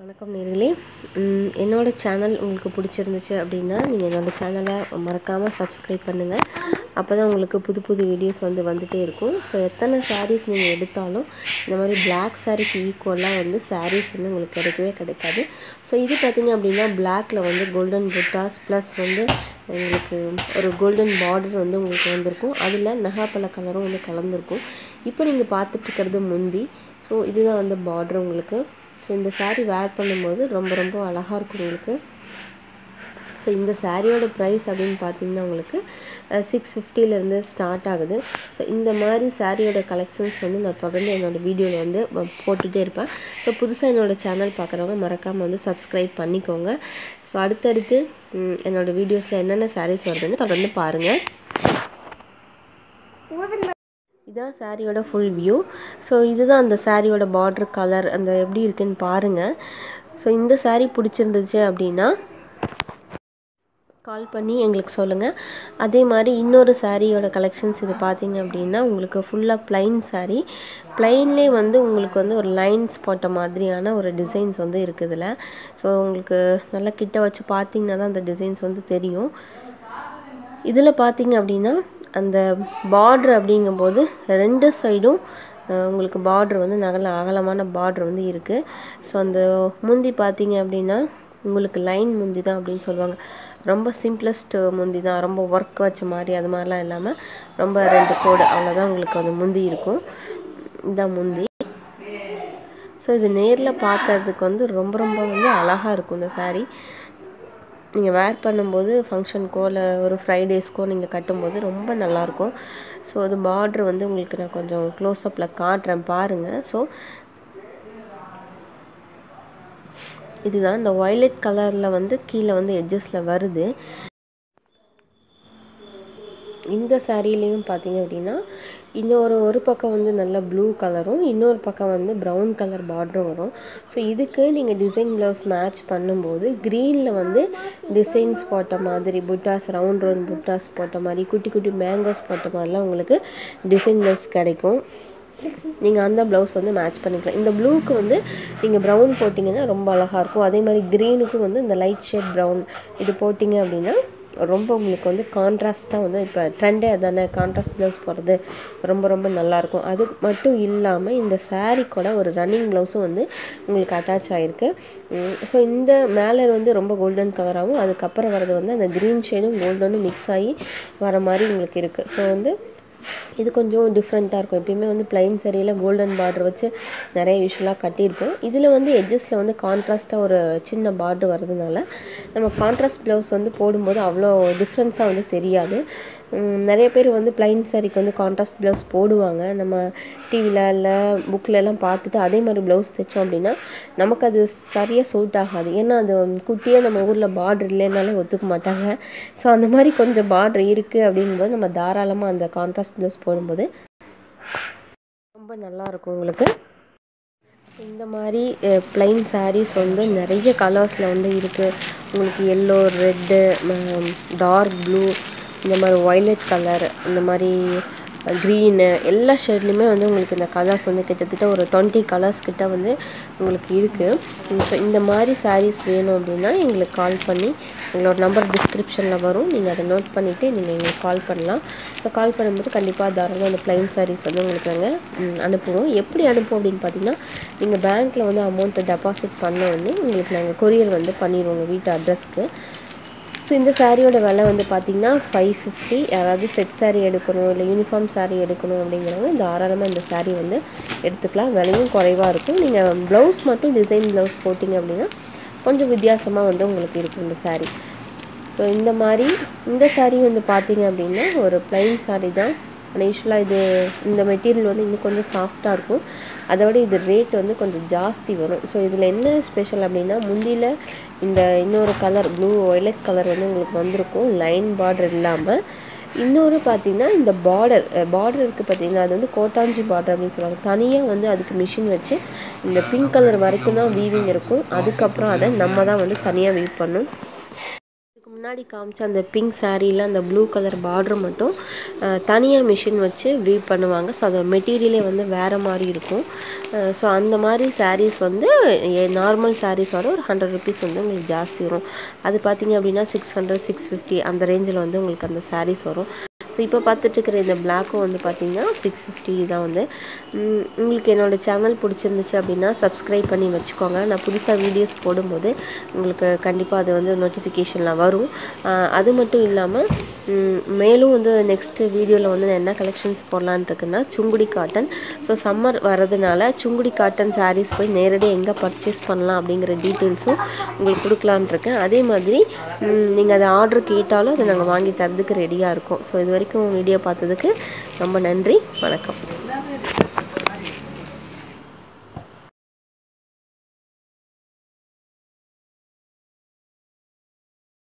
வணக்கம் நேர்களே. என்னோடய சேனல் உங்களுக்கு பிடிச்சிருந்துச்சு அப்படின்னா நீங்கள் என்னோடய சேனலை மறக்காமல் சப்ஸ்கிரைப் பண்ணுங்கள் அப்போ தான் உங்களுக்கு புது புது வீடியோஸ் வந்து வந்துகிட்டே இருக்கும். ஸோ எத்தனை சாரீஸ் நீங்கள் எடுத்தாலும் இந்த மாதிரி பிளாக் சாரீக்கு ஈக்குவலாக வந்து சாரீஸ் வந்து உங்களுக்கு கிடைக்கவே கிடைக்காது. ஸோ இது பார்த்திங்க அப்படின்னா பிளாக்கில் வந்து கோல்டன் புட்டாஸ் ப்ளஸ் வந்து உங்களுக்கு ஒரு கோல்டன் பார்டர் வந்து உங்களுக்கு வந்திருக்கும். அதில் நகாப்பழ கலரும் வந்து கலந்துருக்கும். இப்போ நீங்கள் பார்த்துட்டு இருக்கிறது முந்தி. ஸோ இதுதான் வந்து பார்டர் உங்களுக்கு. ஸோ இந்த சாரீ வேர் பண்ணும்போது ரொம்ப ரொம்ப அழகாக இருக்கும் உங்களுக்கு. ஸோ இந்த சாரியோட ப்ரைஸ் அப்படின்னு பார்த்தீங்கன்னா உங்களுக்கு சிக்ஸ் ஃபிஃப்டிலேருந்து ஸ்டார்ட் ஆகுது. ஸோ இந்த மாதிரி சாரியோட கலெக்ஷன்ஸ் வந்து நான் தொடர்ந்து என்னோடய வீடியோவில் வந்து போட்டுகிட்டே இருப்பேன். ஸோ புதுசாக என்னோடய சேனல் பார்க்குறவங்க மறக்காமல் வந்து சப்ஸ்கிரைப் பண்ணிக்கோங்க. ஸோ அடுத்தடுத்து என்னோடய வீடியோஸில் என்னென்ன சாரீஸ் வருதுன்னு தொடர்ந்து பாருங்கள் இதுதான் சாரியோட ஃபுல் வியூ ஸோ இதுதான் அந்த சாரியோட பார்டர் கலர் அந்த எப்படி இருக்குன்னு பாருங்கள் ஸோ இந்த சாரீ பிடிச்சிருந்துச்சு அப்படின்னா கால் பண்ணி எங்களுக்கு சொல்லுங்கள் அதே மாதிரி இன்னொரு சாரியோட கலெக்ஷன்ஸ் இது பார்த்தீங்க அப்படின்னா உங்களுக்கு ஃபுல்லாக ப்ளைன் சாரீ ப்ளைன்லேயே வந்து உங்களுக்கு வந்து ஒரு லைன்ஸ் போட்ட மாதிரியான ஒரு டிசைன்ஸ் வந்து இருக்குது இதில் ஸோ உங்களுக்கு நல்லா கிட்ட வச்சு பார்த்தீங்கன்னா தான் அந்த டிசைன்ஸ் வந்து தெரியும். இதில் பார்த்தீங்க அப்படின்னா அந்த பார்ட்ரு அப்படிங்கும்போது ரெண்டு சைடும் உங்களுக்கு பார்ட்ரு வந்து நல்ல அகலமான பார்ட்ரு வந்து இருக்குது ஸோ அந்த முந்தி பார்த்தீங்க அப்படின்னா உங்களுக்கு லைன் முந்தி தான் அப்படின்னு சொல்லுவாங்க. ரொம்ப சிம்பிளஸ்ட் முந்தி தான். ரொம்ப ஒர்க் வச்ச மாதிரி அது மாதிரிலாம் இல்லாமல் ரொம்ப ரெண்டு கோடு அவ்வளோதான் உங்களுக்கு அந்த முந்தி இருக்கும். இதான் முந்தி. ஸோ இது நேரில் பார்க்கறதுக்கு வந்து ரொம்ப ரொம்ப வந்து அழகாக இருக்கும் இந்த சாரீ நீங்கள் வேர் பண்ணும்போது ஃபங்க்ஷனுக்கோ இல்லை ஒரு ஃப்ரைடேஸ்க்கோ நீங்கள் கட்டும்போது ரொம்ப நல்லாயிருக்கும் ஸோ அது பார்ட்ரு வந்து உங்களுக்கு நான் கொஞ்சம் க்ளோஸ்அப்பில் காட்டுறேன் பாருங்கள் ஸோ இதுதான் இந்த ஒய்லெட் கலரில் வந்து கீழே வந்து எட்ஜஸில் வருது. இந்த சாரீலேயும் பார்த்தீங்க அப்படின்னா இன்னொரு ஒரு பக்கம் வந்து நல்ல ப்ளூ கலரும் இன்னொரு பக்கம் வந்து ப்ரௌன் கலர் பார்டரும் வரும். ஸோ இதுக்கு நீங்கள் டிசைன் ப்ளவுஸ் மேட்ச் பண்ணும்போது க்ரீனில் வந்து டிசைன்ஸ் போட்ட மாதிரி புட்டாஸ் ரவுண்ட் ரவுண்ட் புட்டாஸ் போட்ட மாதிரி குட்டி குட்டி மேங்கோஸ் போட்ட மாதிரிலாம் உங்களுக்கு டிசைன் ப்ளவுஸ் கிடைக்கும். நீங்கள் அந்த ப்ளவுஸ் வந்து மேட்ச் பண்ணிக்கலாம். இந்த ப்ளூக்கு வந்து நீங்கள் ப்ரௌன் போட்டிங்கன்னா ரொம்ப அழகாக இருக்கும். அதே மாதிரி க்ரீனுக்கும் வந்து இந்த லைட் ஷேட் ப்ரௌன் இது போட்டிங்க அப்படின்னா ரொம்ப உங்களுக்கு வந்து கான்ட்ராஸ்ட்டாக வந்து இப்போ ட்ரெண்டே அதானே? கான்ட்ராஸ்ட் ப்ளவுஸ் போடுறது ரொம்ப ரொம்ப நல்லாயிருக்கும் அது மட்டும் இல்லாமல் இந்த சாரீ கூட ஒரு ரன்னிங் ப்ளவுஸும் வந்து உங்களுக்கு அட்டாச் ஆகிருக்கு ஸோ இந்த மேலே வந்து ரொம்ப கோல்டன் கலராகவும் அதுக்கப்புறம் வர்றது வந்து அந்த க்ரீன் ஷேடும் கோல்டனும் மிக்ஸ் ஆகி வர மாதிரி உங்களுக்கு இருக்குது ஸோ வந்து இது கொஞ்சம் டிஃப்ரெண்ட்டாக இருக்கும். எப்பயுமே வந்து பிளைன் சரியில் கோல்டன் பார்டர் வச்சு நிறைய யூஸ்வலாக கட்டியிருப்போம். இதில் வந்து எட்ஜஸில் வந்து கான்ட்ராஸ்ட்டாக ஒரு சின்ன பார்டர் வர்றதுனால நம்ம கான்ட்ராஸ்ட் ப்ளவுஸ் வந்து போடும்போது அவ்வளோ டிஃப்ரென்ஸாக வந்து தெரியாது. நிறைய பேர் வந்து பிளைன் சாரிக்கு வந்து கான்ட்ராஸ்ட் ப்ளவுஸ் போடுவாங்க. நம்ம டிவியில் இல்லை புக்கிலலாம் பார்த்துட்டு அதே மாதிரி ப்ளவுஸ் தைச்சோம் அப்படின்னா நமக்கு அது சரியாக சூட் ஆகாது. ஏன்னா அது குட்டியாக நம்ம ஊரில் பார்டர் இல்லைனாலே ஒத்துக்க மாட்டாங்க. ஸோ அந்த மாதிரி கொஞ்சம் பார்டர் இருக்குது அப்படிங்கும்போது நம்ம தாராளமாக அந்த கான்ட்ராஸ்ட் ப்ளவுஸ் போடும்போது ரொம்ப நல்லாயிருக்கும் உங்களுக்கு. இந்த மாதிரி ப்ளைன் சாரீஸ் வந்து நிறைய கலர்ஸில் வந்து இருக்குது உங்களுக்கு எல்லோ ரெட்டு டார்க் ப்ளூ இந்த மாதிரி ஒய்லட் கலர் இந்த மாதிரி க்ரீனு எல்லா ஷேட்லேயுமே வந்து உங்களுக்கு இந்த கலர்ஸ் வந்து கிட்டத்தட்ட ஒரு டுவெண்ட்டி கலர்ஸ் கிட்ட வந்து உங்களுக்கு இருக்குது ஸோ இந்த மாதிரி சாரீஸ் வேணும் அப்படின்னா எங்களுக்கு கால் பண்ணி எங்களோட நம்பர் டிஸ்கிரிப்ஷனில் வரும். நீங்கள் அதை நோட் பண்ணிவிட்டு நீங்கள் எங்களுக்கு கால் பண்ணலாம். ஸோ கால் பண்ணும்போது கண்டிப்பாக தாராளமாக அந்த ப்ளைன் சாரீஸ் வந்து உங்களுக்கு நாங்கள் அனுப்புவோம். எப்படி அனுப்புவோம் அப்படின்னு பார்த்தீங்கன்னா நீங்கள் பேங்க்கில் வந்து அமௌண்ட்டை டெபாசிட் பண்ண உடனே உங்களுக்கு நாங்கள் கொரியர் வந்து பண்ணிடுவோம் உங்கள் வீட்டு அட்ரஸ்க்கு ஸோ இந்த சாரியோட விலை வந்து பார்த்திங்கன்னா ஃபைவ் ஃபிஃப்டி யாராவது செட் சாரீ எடுக்கணும் இல்லை யூனிஃபார்ம் சாரீ எடுக்கணும் அப்படிங்கிறவங்க தாராளமாக இந்த சாரீ வந்து எடுத்துக்கலாம். விலையும் குறைவாக இருக்கும். நீங்கள் ப்ளவுஸ் மட்டும் டிசைன் ப்ளவுஸ் போட்டிங்க அப்படின்னா கொஞ்சம் வித்தியாசமாக வந்து உங்களுக்கு இருக்கும் இந்த சாரீ ஸோ இந்த மாதிரி இந்த சாரீ வந்து பார்த்திங்க அப்படின்னா ஒரு ப்ளைன் சாரீ தான். ஆனால் யூஸ்வலாக இது இந்த மெட்டீரியல் வந்து இன்னும் கொஞ்சம் சாஃப்டாக இருக்கும். அதோட இது ரேட் வந்து கொஞ்சம் ஜாஸ்தி வரும். ஸோ இதில் என்ன ஸ்பெஷல் அப்படின்னா முந்தியில் இந்த இன்னொரு கலர் ப்ளூ ஒய்லட் கலர் வந்து உங்களுக்கு வந்திருக்கும். லைன் பார்டர் இல்லாமல் இன்னொரு பார்த்திங்கன்னா இந்த பார்டர் பார்டர் இருக்குது பார்த்திங்கன்னா அது வந்து கோட்டாஞ்சி பார்டர் அப்படின்னு சொல்லுவாங்க. தனியாக வந்து அதுக்கு மிஷின் வச்சு இந்த பிங்க் கலர் வரைக்கும் தான் வீவிங் இருக்கும். அதுக்கப்புறம் அதை நம்ம தான் வந்து தனியாக வீவ் பண்ணும் முன்னாடி காமிச்ச அந்த பிங்க் சாரியில் அந்த ப்ளூ கலர் பார்டர் மட்டும் தனியாக மிஷின் வச்சு வீவ் பண்ணுவாங்க. ஸோ அதோட மெட்டீரியலே வந்து வேறு மாதிரி இருக்கும். ஸோ அந்த மாதிரி சாரீஸ் வந்து நார்மல் சாரீஸோட ஒரு ஹண்ட்ரட் ருபீஸ் வந்து உங்களுக்கு ஜாஸ்தி வரும். அது பார்த்தீங்க அப்படின்னா சிக்ஸ் ஹண்ட்ரட் சிக்ஸ் ஃபிஃப்டி அந்த ரேஞ்சில் வந்து உங்களுக்கு அந்த சாரீஸ் வரும். ஸோ இப்போ பார்த்துட்ருக்கிற இந்த பிளாக்கும் வந்து பார்த்திங்கன்னா சிக்ஸ் ஃபிஃப்டி தான் வந்து. உங்களுக்கு என்னோடய சேனல் பிடிச்சிருந்துச்சு அப்படின்னா சப்ஸ்கிரைப் பண்ணி வச்சுக்கோங்க. நான் புதுசாக வீடியோஸ் போடும்போது உங்களுக்கு கண்டிப்பாக அது வந்து நோட்டிஃபிகேஷனில் வரும். அது மட்டும் இல்லாமல் மேலும் வந்து நெக்ஸ்ட்டு வீடியோவில் வந்து நான் என்ன கலெக்ஷன்ஸ் போடலான் இருக்குன்னா சுங்குடி காட்டன் ஸோ சம்மர் வரதுனால சுங்குடி காட்டன் சாரீஸ் போய் நேரடியாக எங்கே பர்ச்சேஸ் பண்ணலாம் அப்படிங்கிற டீட்டெயில்ஸும் உங்களுக்கு கொடுக்கலான்னு இருக்கேன். அதே மாதிரி நீங்கள் அதை ஆர்டர் கேட்டாலும் அதை நாங்கள் வாங்கி தரதுக்கு ரெடியாக இருக்கும். ஸோ இது வரைக்கும் வரைக்கும் வீடியோ பார்த்ததுக்கு ரொம்ப நன்றி வணக்கம்.